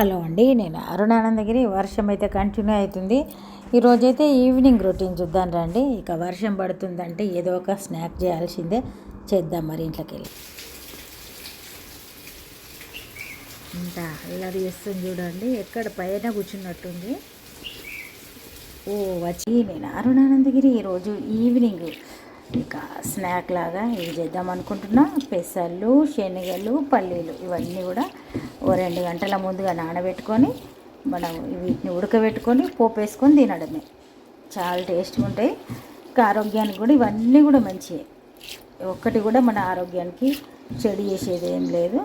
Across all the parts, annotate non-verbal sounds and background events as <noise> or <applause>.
Hello అండి నేను అరుణానందగిరి. వర్షం అయితే కంటిన్యూ అవుతుంది. ఈరోజైతే ఈవినింగ్ రొటీన్ చూద్దాం రండి. ఇక వర్షం పడుతుందంటే ఏదో ఒక స్నాక్ చేయాల్సిందే. చేద్దాం మరి ఇంట్లోకి వెళ్ళి ఇంత అల్లరి చేస్తుంది చూడండి. ఎక్కడ పైన కూర్చున్నట్టుంది. ఓ వచ్చి నేను అరుణానందగిరి ఈరోజు ఈవినింగ్ ఇక స్నాక్ లాగా ఇవి చేద్దాం అనుకుంటున్నా. పెసర్లు శనగలు పల్లీలు ఇవన్నీ కూడా ఓ రెండు గంటల ముందుగా నానబెట్టుకొని మనం వీటిని ఉడకబెట్టుకొని పోపు వేసుకొని తినడమే. చాలా టేస్ట్గా ఉంటాయి. ఇంకా ఆరోగ్యానికి కూడా ఇవన్నీ కూడా మంచివే ఒక్కటి కూడా మన ఆరోగ్యానికి చెడు చేసేది ఏం లేదు.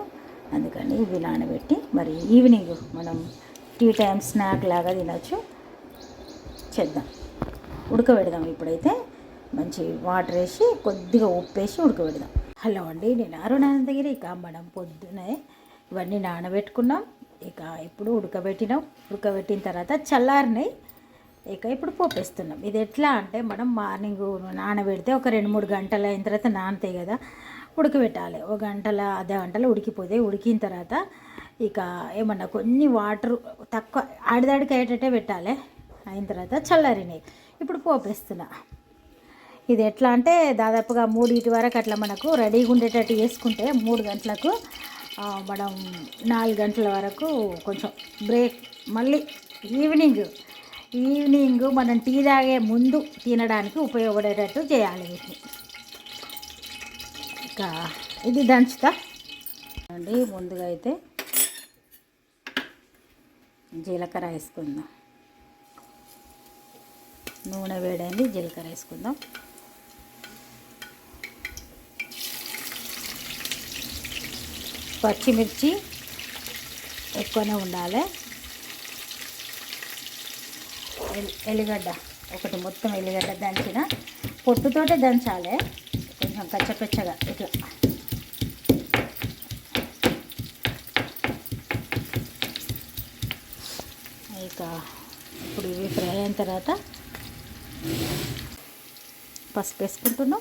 అందుకని ఇవి నానబెట్టి మరి ఈవినింగ్ మనం టీ టైం స్నాక్ లాగా తినచ్చు. చేద్దాం. ఉడకబెడదాం ఇప్పుడైతే. మంచి వాటర్ వేసి కొద్దిగా ఉప్పు వేసి ఉడకబెడదాం. హలో అండి నేను అరుణానందగిరి ఇక మనం పొద్దునే ఇవన్నీ నానబెట్టుకున్నాం. ఇక ఇప్పుడు ఉడకబెట్టినాం. ఉడకబెట్టిన తర్వాత చల్లారినాయి ఇక ఇప్పుడు పోపేస్తున్నాం. ఇది ఎట్లా అంటే మనం మార్నింగ్ నానబెడితే ఒక రెండు మూడు గంటలు అయిన తర్వాత నానతాయి కదా ఉడకబెట్టాలి. ఒక గంటల అర్ధ గంటలు ఉడికిపోతాయి. ఉడికిన తర్వాత ఇక ఏమన్నా కొన్ని వాటర్ తక్కువ ఆడిదాడికి అయ్యేటట్టే పెట్టాలి. అయిన తర్వాత చల్లారినాయి ఇప్పుడు పోపేస్తున్నా. ఇది ఎట్లా అంటే దాదాపుగా మూడింటి వరకు అట్లా మనకు రెడీగా ఉండేటట్టు చేసుకుంటే మూడు గంటలకు మనం నాలుగు గంటల వరకు కొంచెం బ్రేక్ మళ్ళీ ఈవినింగ్. ఈవినింగ్ మనం టీ తాగే ముందు తినడానికి ఉపయోగపడేటట్టు చేయాలి వీటిని. ఇంకా ఇది దంచుతా. అండి ముందుగా అయితే జీలకర్ర వేసుకుందాం. నూనె వేడండి జీలకర్ర వేసుకుందాం. పచ్చిమిర్చి ఎక్కువనే ఉండాలి. ఎల్- ఎల్లిగడ్డ ఒకటి మొత్తం ఎల్లిగడ్డ దంచిన పొట్టుతోటే దంచాలి. కొంచెం కచ్చపెచ్చగా ఇట్లా. ఇక ఇప్పుడు ఇవి ఫ్రై అయిన తర్వాత పసుపు వేసుకుంటున్నాం.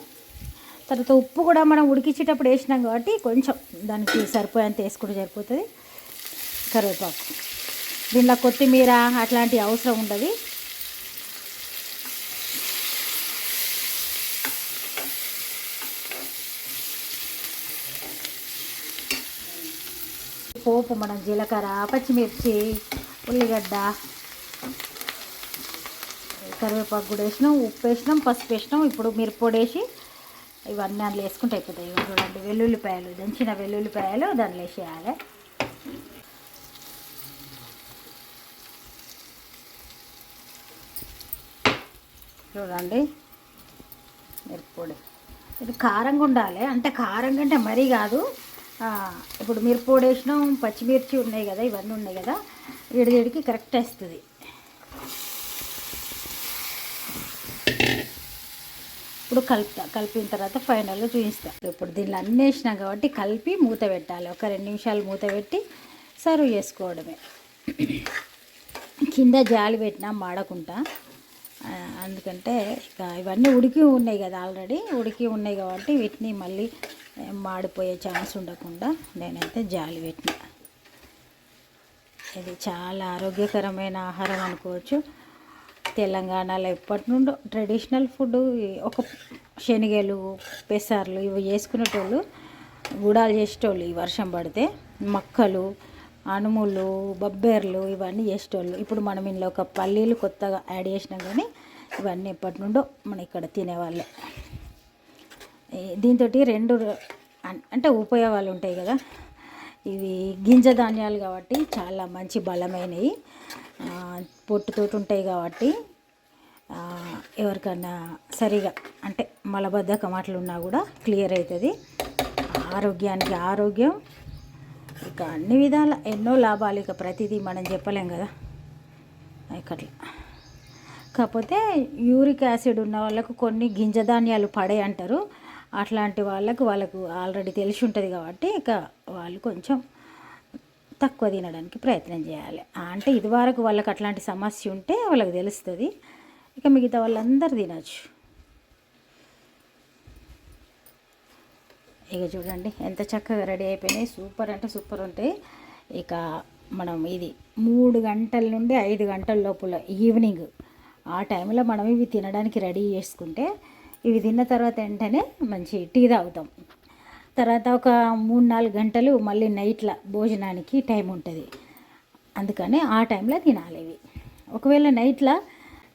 తర్వాత ఉప్పు కూడా మనం ఉడికించేటప్పుడు వేసినాం కాబట్టి కొంచెం దానికి సరిపోయేంత వేసుకుంటే సరిపోతుంది. కరివేపాకు. దీనిలో కొత్తిమీర అట్లాంటి అవసరం ఉండదు. పోపు మనం జీలకర్ర పచ్చిమిర్చి ఉల్లిగడ్డ కరివేపాకు కూడా వేసినాం ఉప్పు వేసినాం పసుపు వేసినాం. ఇప్పుడు మిరప్పొడి వేసి ఇవన్నీ అందులో వేసుకుంటే అయిపోతాయి. ఇవి చూడండి వెల్లుల్లిపాయలు దంచిన వెల్లుల్లిపాయలు దాంట్లో వేసేయాలి. చూడండి మిరప్పొడి. ఇది కారంగా ఉండాలి. అంటే కారం కంటే మరీ కాదు. ఇప్పుడు మిరప్పొడి వేసినాం పచ్చిమిర్చి ఉన్నాయి కదా ఇవన్నీ ఉన్నాయి కదా ఇడిదిడికి కరెక్ట్ వేస్తుంది. ఇప్పుడు కలుపుతా కలిపిన తర్వాత ఫైనల్గా చూపిస్తా ఇప్పుడు దీనిలో అన్నీ వేసినా కాబట్టి కలిపి మూత పెట్టాలి. ఒక రెండు నిమిషాలు మూత పెట్టి సర్వ్ చేసుకోవడమే. కింద జాలి పెట్టినా మాడకుండా అందుకంటే ఇక ఇవన్నీ ఉడికి ఉన్నాయి కదా ఆల్రెడీ. ఉడికి ఉన్నాయి కాబట్టి వీటిని మళ్ళీ మాడిపోయే ఛాన్స్ ఉండకుండా నేనైతే జాలి పెట్టిన. ఇది చాలా ఆరోగ్యకరమైన ఆహారం అనుకోవచ్చు. తెలంగాణలో ఎప్పటి నుండో ట్రెడిషనల్ ఫుడ్ ఒక శనగలు పెసార్లు ఇవి చేసుకునేటోళ్ళు గుడాలు చేసేటోళ్ళు ఈ వర్షం పడితే మక్కలు అనుములు బొబ్బెర్లు ఇవన్నీ చేసేటోళ్ళు. ఇప్పుడు మనం ఇందులో ఒక పల్లీలు కొత్తగా యాడ్ చేసినాం కానీ ఇవన్నీ ఎప్పటి నుండో మన ఇక్కడ తినేవాళ్ళే. దీంతో రెండు అంటే ఉపయోగాలు ఉంటాయి కదా. ఇవి గింజ ధాన్యాలు కాబట్టి చాలా మంచి బలమైనవి. పొట్టుతో ఉంటాయి కాబట్టి ఎవరికన్నా సరిగా అంటే మలబద్ధకం అట్లా ఉన్నా కూడా క్లియర్ అవుతుంది ఆరోగ్యానికి ఆరోగ్యం ఇక అన్ని విధాల ఎన్నో లాభాలు ఇక ప్రతిదీ మనం చెప్పలేం కదా. ఇక్కడ కాకపోతే యూరిక్ యాసిడ్ ఉన్న వాళ్ళకు కొన్ని గింజ ధాన్యాలు పడే అంటారు. అట్లాంటి వాళ్ళకు వాళ్ళకు ఆల్రెడీ తెలిసి ఉంటుంది కాబట్టి ఇక వాళ్ళు కొంచెం తక్కువ తినడానికి ప్రయత్నం చేయాలి. అంటే ఇదివరకు వాళ్ళకి అట్లాంటి సమస్య ఉంటే వాళ్ళకి తెలుస్తుంది. ఇక మిగతా వాళ్ళందరూ తినచ్చు. ఇక చూడండి ఎంత చక్కగా రెడీ అయిపోయినాయి. సూపర్ అంటే సూపర్ ఉంటాయి. ఇక మనం ఇది మూడు గంటల నుండి ఐదు గంటల లోపల ఈవినింగ్ ఆ టైంలో మనం ఇవి తినడానికి రెడీ చేసుకుంటే ఇవి తిన్న తర్వాత వెంటనే మంచి టీ తాగుతాం. తర్వాత ఒక మూడు నాలుగు గంటలు మళ్ళీ నైట్ల భోజనానికి టైం ఉంటుంది. అందుకని ఆ టైంలో తినాలి ఇవి. ఒకవేళ నైట్ల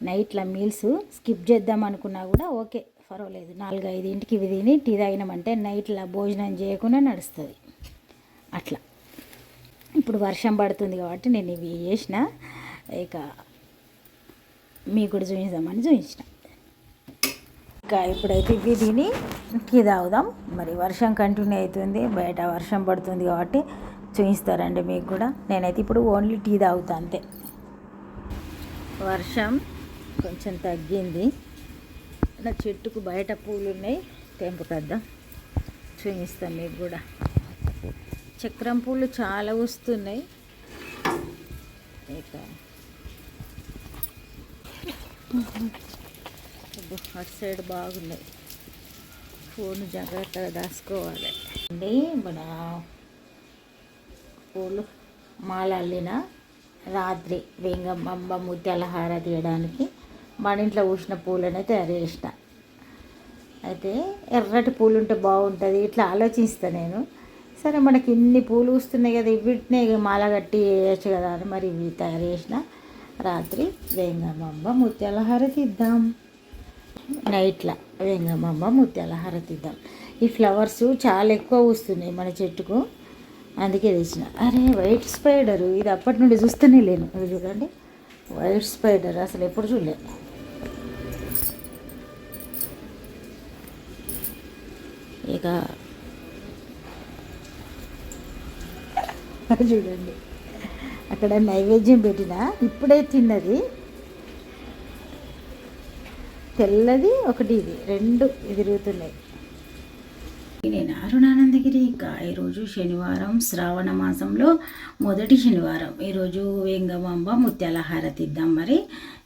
నైట్ల మీల్స్ స్కిప్ చేద్దాం అనుకున్నా కూడా ఓకే పర్వాలేదు. నాలుగు ఐదింటికి ఇవి తిని టీ తాగినామంటే నైట్ల భోజనం చేయకుండా నడుస్తుంది. అట్లా. ఇప్పుడు వర్షం పడుతుంది కాబట్టి నేను ఇవి చేసిన. ఇక మీకు కూడా చూపిద్దామని చూపించిన. ఇంకా ఇప్పుడైతే ఇవి తిని టీ తాగుదాం మరి వర్షం కంటిన్యూ అవుతుంది. బయట వర్షం పడుతుంది కాబట్టి చూపిస్తారండి మీకు కూడా. నేనైతే ఇప్పుడు ఓన్లీ టీ తాగుతా అంతే. వర్షం కొంచెం తగ్గింది. నా చెట్టుకు బయట పూలు ఉన్నాయి తెంపుకొద్దాం చూపిస్తాం మీకు కూడా. చక్రం పూలు చాలా వస్తున్నాయి. ఇక అటు సైడ్ బాగున్నాయి. ఫోన్ జాగ్రత్తగా దాచుకోవాలి. అండి మన పూలు మాల అల్లిన రాత్రి వెంగమ్మ ముత్యాల హార తీయడానికి మన ఇంట్లో పూసిన పూలనే తయారు చేసిన. అయితే ఎర్రటి పూలు ఉంటే బాగుంటుంది ఇట్లా ఆలోచిస్తా నేను. సరే మనకి ఇన్ని పూలు వస్తున్నాయి కదా వీటినే మాల కట్టి వేయచ్చు కదా అని మరి ఇవి తయారు చేసిన రాత్రి వేంగమ్మ ముత్యాలహార తీద్దాం. నైట్లా వేంగమ్మ ముత్యాల హార ఈ ఫ్లవర్స్ చాలా ఎక్కువ వస్తున్నాయి మన చెట్టుకు. అందుకే తెచ్చిన. అరే వైట్ స్పైడరు. ఇది అప్పటి నుండి చూస్తూనే లేను. ఇది చూడండి. వైట్ స్పైడర్ అసలు ఎప్పుడు చూడలేదు ఇక <laughs> చూడండి. అక్కడ నైవేద్యం పెట్టిన. ఇప్పుడే తిన్నది. తెల్లది ఒకటి ఇది. రెండు తిరుగుతున్నాయి నేను అరుణానందగిరి ఈరోజు శనివారం శ్రావణ మాసంలో మొదటి శనివారం. ఈరోజు వేంగమాంబ ముత్యాల హారతి ఇద్దాం మరి.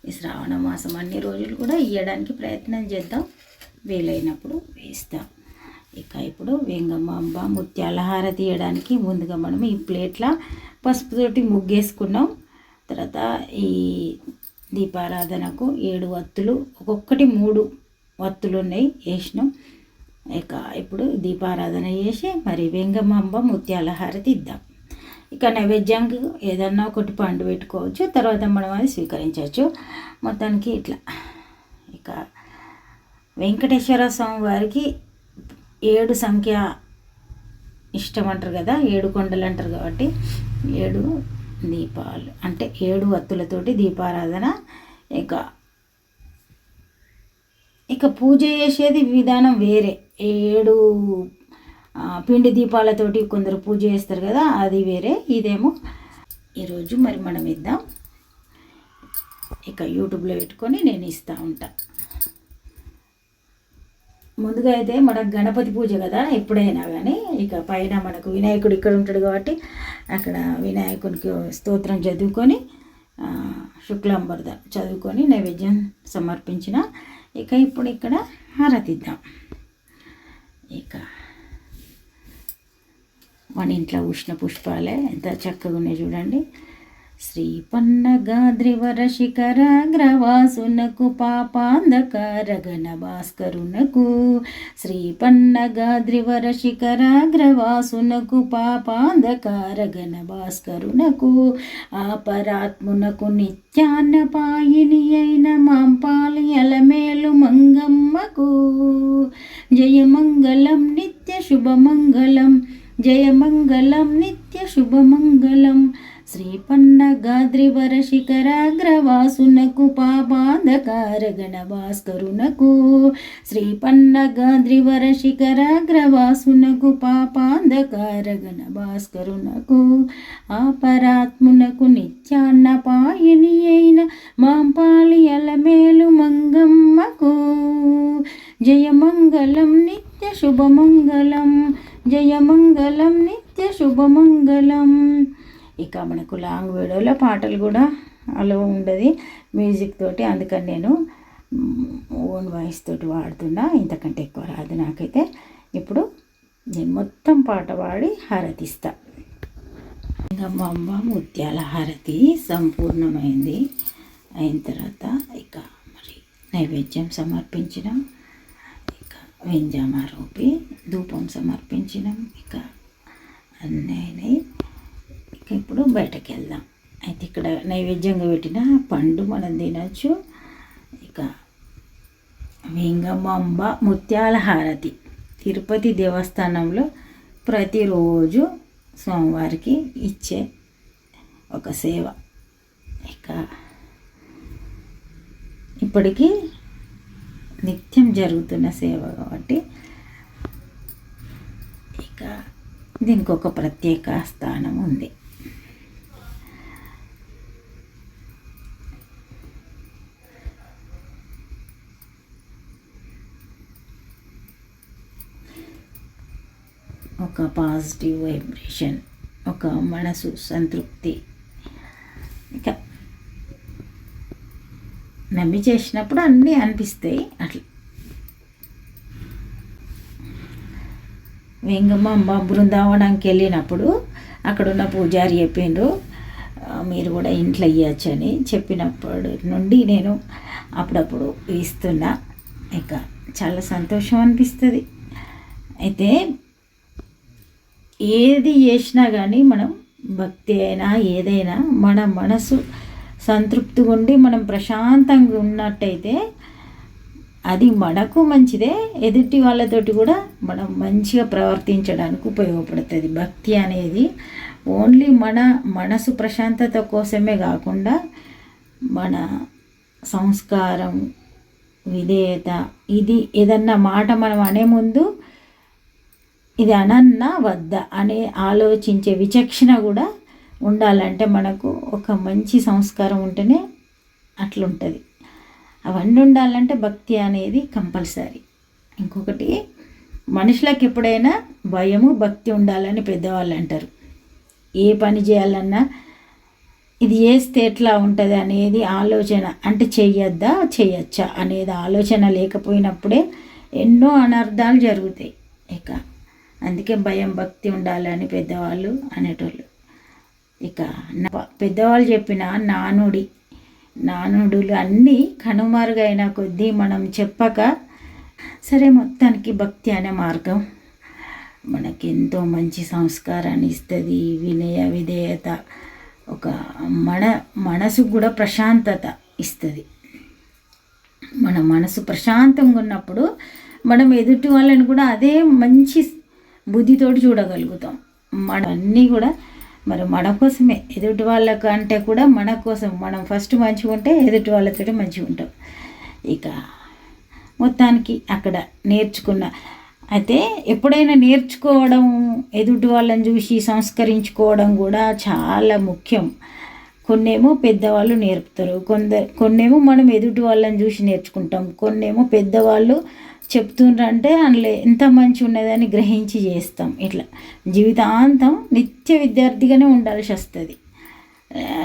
ఈ శ్రావణ మాసం అన్ని రోజులు కూడా ఇవ్వడానికి ప్రయత్నం చేద్దాం. వీలైనప్పుడు వేస్తాం. ఇక ఇప్పుడు వేంగమాంబ ముత్యాల హారతి తీయడానికి ముందుగా మనం ఈ ప్లేట్ల పసుపుతోటి ముగ్గేసుకున్నాం. తర్వాత ఈ దీపారాధనకు ఏడు వత్తులు ఒక్కొక్కటి మూడు వత్తులు ఉన్నాయి వేసినాం ఇక ఇప్పుడు దీపారాధన చేసి మరి వెంగమాంబ ముత్యాల హారతి ఇద్దాం. ఇక నైవేద్యానికి ఏదన్నా ఒకటి పండు పెట్టుకోవచ్చు తర్వాత మనం అది స్వీకరించవచ్చు. మొత్తానికి ఇట్లా. ఇక వెంకటేశ్వర స్వామి వారికి ఏడు సంఖ్య ఇష్టం అంటారు కదా ఏడు కొండలు అంటారు కాబట్టి ఏడు దీపాలు. అంటే ఏడు వత్తులతోటి దీపారాధన ఇక ఇక పూజ చేసేది విధానం వేరే. ఏడు పిండి దీపాలతోటి కొందరు పూజ చేస్తారు కదా అది వేరే ఇదేమో. ఈరోజు మరి మనం ఇద్దాం. ఇక యూట్యూబ్లో పెట్టుకొని నేను ఇస్తూ ఉంటాను ముందుగా అయితే మనకు గణపతి పూజ కదా ఎప్పుడైనా కానీ ఇక పైన మనకు వినాయకుడు ఇక్కడ ఉంటాడు కాబట్టి అక్కడ వినాయకునికి స్తోత్రం చదువుకొని శుక్లాంబర్ద చదువుకొని నైవేద్యం సమర్పించిన ఇక ఇప్పుడు ఇక్కడ హారతిద్దాం ఇక మన ఇంట్లో ఉష్ణ పుష్పాలే ఎంత చక్కగా ఉన్నాయి చూడండి. శ్రీ పన్నగాద్రివర శిఖరాగ్రవాసునకు పాపాంధకార గణ భాస్కరునకు శ్రీ పన్నగాద్రివర శిఖరాగ్రవాసునకు పాపాంధకార గణ భాస్కరునకు ఆపరాత్మునకు నిత్యాన్న పాయిని అయిన మాంపాలి అలమేలు మంగమ్మకు. జయమంగళం నిత్య శుభమంగళం జయమంగళం నిత్య శుభమంగళం. శ్రీపన్నగాద్రివర శిఖరాగ్రవాసునకు పాపాంధకార గణ భాస్కరునకు శ్రీపన్నగాద్రివర శిఖరాగ్రవాసునకు పాపాంధకార గణ భాస్కరునకు ఆపరాత్మునకు నిత్యాన్న పాయని అయిన మాంపాలి అలమేలు మంగమ్మకు. జయమంగళం నిత్య శుభమంగళం జయమంగళం నిత్య శుభమంగళం. ఇక మనకు లాంగ్ వీడియోలో పాటలు కూడా అలో ఉండదు. మ్యూజిక్ తోటి అందుకని నేను ఓన్ వాయిస్ తోటి వాడుతున్నా. ఇంతకంటే ఎక్కువ రాదు నాకైతే. ఇప్పుడు నేను మొత్తం పాట పాడి హారతిస్తా. ఇంకా మా అమ్మ ముత్యాల హారతి సంపూర్ణమైంది. అయిన తర్వాత ఇక మరి నైవేద్యం సమర్పించినాం. ఇక వెంజామా రూపి ధూపం సమర్పించినాం. ఇక అన్నీ అయినాయి. ఇప్పుడు బయటకు వెళ్దాం అయితే ఇక్కడ నైవేద్యంగా పెట్టిన పండు మనం తినచ్చు. ఇక వెంగమాంబ ముత్యాల హారతి. తిరుపతి దేవస్థానంలో ప్రతిరోజు సోమవారికి ఇచ్చే ఒక సేవ. ఇక ఇప్పటికీ నిత్యం జరుగుతున్న సేవ కాబట్టి ఇక దీనికి ఒక ప్రత్యేక స్థానం ఉంది. ఒక పాజిటివ్ వైబ్రేషన్ ఒక మనసు సంతృప్తి. ఇక నమ్మి చేసినప్పుడు అన్నీ అనిపిస్తాయి. అట్లా. వెంగమ్మ బృందావనంకి వెళ్ళినప్పుడు అక్కడున్న పూజారి చెప్పిండ్రు మీరు కూడా ఇంట్లో ఇవ్వచ్చు అని చెప్పినప్పటి నుండి నేను అప్పుడప్పుడు ఇస్తున్నా. ఇక చాలా సంతోషం అనిపిస్తుంది. అయితే ఏది చేసినా కానీ మనం భక్తి అయినా ఏదైనా మన మనసు సంతృప్తిగా ఉండి మనం ప్రశాంతంగా ఉన్నట్టయితే అది మనకు మంచిదే ఎదుటి వాళ్ళతోటి కూడా మనం మంచిగా ప్రవర్తించడానికి ఉపయోగపడుతుంది. భక్తి అనేది ఓన్లీ మన మనసు ప్రశాంతత కోసమే కాకుండా మన సంస్కారం విధేయత ఇది ఏదన్నా మాట మనం అనే ముందు ఇది అనన్నా వద్దా అనే ఆలోచించే విచక్షణ కూడా ఉండాలంటే మనకు ఒక మంచి సంస్కారం ఉంటేనే అట్లుంటుంది. అవన్నీ ఉండాలంటే భక్తి అనేది కంపల్సరీ. ఇంకొకటి మనుషులకు ఎప్పుడైనా భయము భక్తి ఉండాలని పెద్దవాళ్ళు అంటారు. ఏ పని చేయాలన్నా ఇది చేస్తే ఎట్లా ఉంటుంది అనేది ఆలోచన. అంటే చెయ్యొద్దా చేయొచ్చా అనేది ఆలోచన లేకపోయినప్పుడే ఎన్నో అనర్థాలు జరుగుతాయి. ఇక అందుకే భయం భక్తి ఉండాలని పెద్దవాళ్ళు అనేటోళ్ళు. ఇక నా- పెద్దవాళ్ళు చెప్పిన నానుడి నానుడులు అన్నీ కనుమరుగైన కొద్దీ మనం చెప్పక సరే మొత్తానికి భక్తి అనే మార్గం. మనకి ఎంతో మంచి సంస్కారాన్ని ఇస్తుంది వినయ విధేయత ఒక మన మనసుకు కూడా ప్రశాంతత ఇస్తుంది. మన మనసు ప్రశాంతంగా ఉన్నప్పుడు మనం ఎదుటి వాళ్ళని కూడా అదే మంచి బుద్ధితోటి చూడగలుగుతాం. మన అన్నీ కూడా మరి మన కోసమే. ఎదుటి వాళ్ళ కంటే కూడా మన కోసం. మనం ఫస్ట్ మంచిగా ఉంటే ఎదుటి వాళ్ళతో మంచిగా ఉంటాం. ఇక మొత్తానికి అక్కడ నేర్చుకున్న అయితే ఎప్పుడైనా నేర్చుకోవడం ఎదుటి వాళ్ళని చూసి సంస్కరించుకోవడం కూడా చాలా ముఖ్యం. కొన్నేమో పెద్దవాళ్ళు నేర్పుతారు. కొందరు కొన్నేమో మనం ఎదుటి వాళ్ళని చూసి నేర్చుకుంటాం. కొన్నేమో పెద్దవాళ్ళు చెప్తుండ్రంటే అందులో ఎంత మంచి ఉన్నదని గ్రహించి చేస్తాం. ఇట్లా జీవితాంతం నిత్య విద్యార్థిగానే ఉండాల్సి వస్తుంది.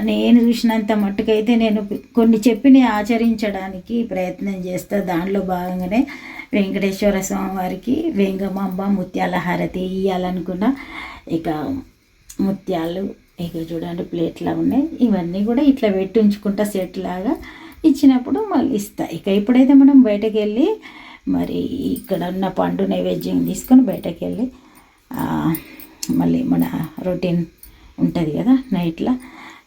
నేను చూసినంత మట్టుకైతే నేను కొన్ని చెప్పిని ఆచరించడానికి ప్రయత్నం చేస్తా. దానిలో భాగంగానే వెంకటేశ్వర స్వామి వారికి వెంగమాంబ ముత్యాల హారతి ఇవ్వాలనుకున్నా ఇక ముత్యాలు ఇక చూడండి ప్లేట్లా ఉన్నాయి. ఇవన్నీ కూడా ఇట్లా పెట్టి ఉంచుకుంటా సెట్ లాగా ఇచ్చినప్పుడు మళ్ళీ ఇస్తా. ఇక ఇప్పుడైతే మనం బయటకు వెళ్ళి మరి ఇక్కడ ఉన్న పండు నైవేద్యం తీసుకొని బయటకు వెళ్ళి మళ్ళీ మన రొటీన్ ఉంటుంది కదా నైట్లో.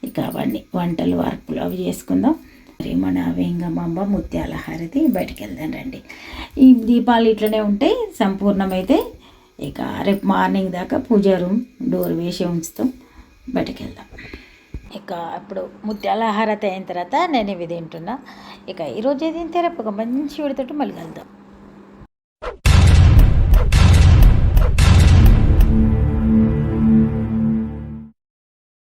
ఇక అవన్నీ వంటలు వర్కులు అవి చేసుకుందాం. మరి మన వేంగమాంబ ముత్యాల హారతి బయటకు వెళ్దాం రండి. ఈ దీపాలు ఇట్లనే ఉంటాయి సంపూర్ణమైతే ఇక రేపు మార్నింగ్ దాకా పూజ రూమ్ డోర్ వేసి ఉంచుతాం బయటకు వెళ్దాం ఇక ఇప్పుడు ముత్యాల హారతి అయిన తర్వాత నేను ఇవి తింటున్నా. ఇక ఈరోజు ఏది తింటే రేపు ఒక మంచి విడితోటి మళ్ళీ వెళ్దాం